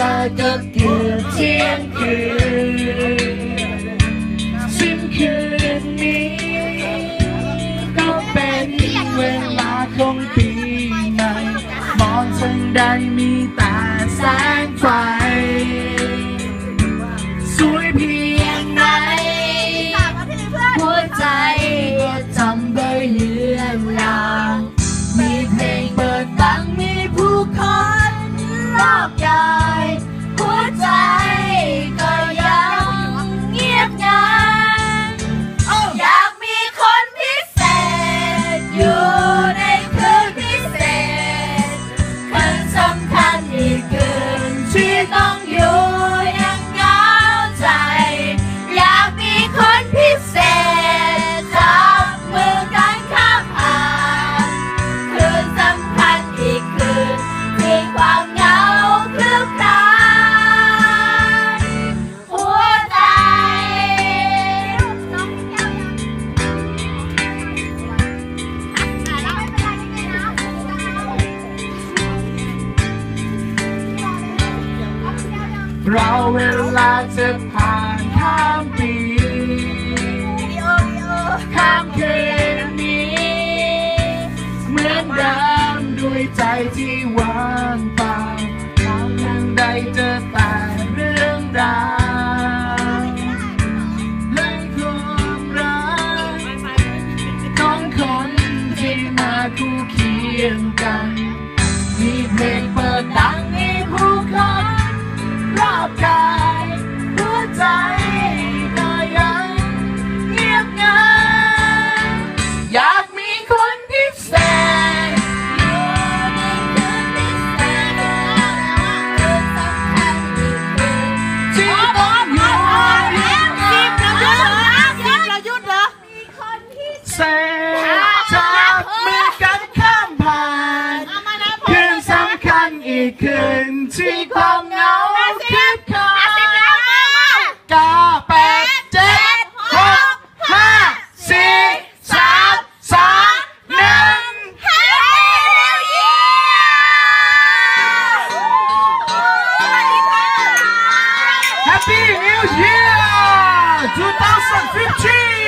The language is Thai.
ลาก็เกือบเที่ยงคืนสิ้นคืนนี้ ก็เป็นเวลาของปีใหม่ มองทางใดมีแต่แสงไฟ เราเวลาจะผ่านข้ามปีข้ามคืนนี้ เหมือนเดิมด้วยใจที่ว่างเปล่าเรายังได้เจอแต่เรื่องราวและความรักของคนที่มาคู่เคียงกัน อบกายหัวใจก็ยังเงียบงันอยากมีคนพิเศษอยู่ในคนพิเศษคืนสำคัญอีกคืนที่ต้องอยู่เซจับมือกันข้ามผ่าน คืนสำคัญอีกคืนที่ความเหงา Happy New Year 2015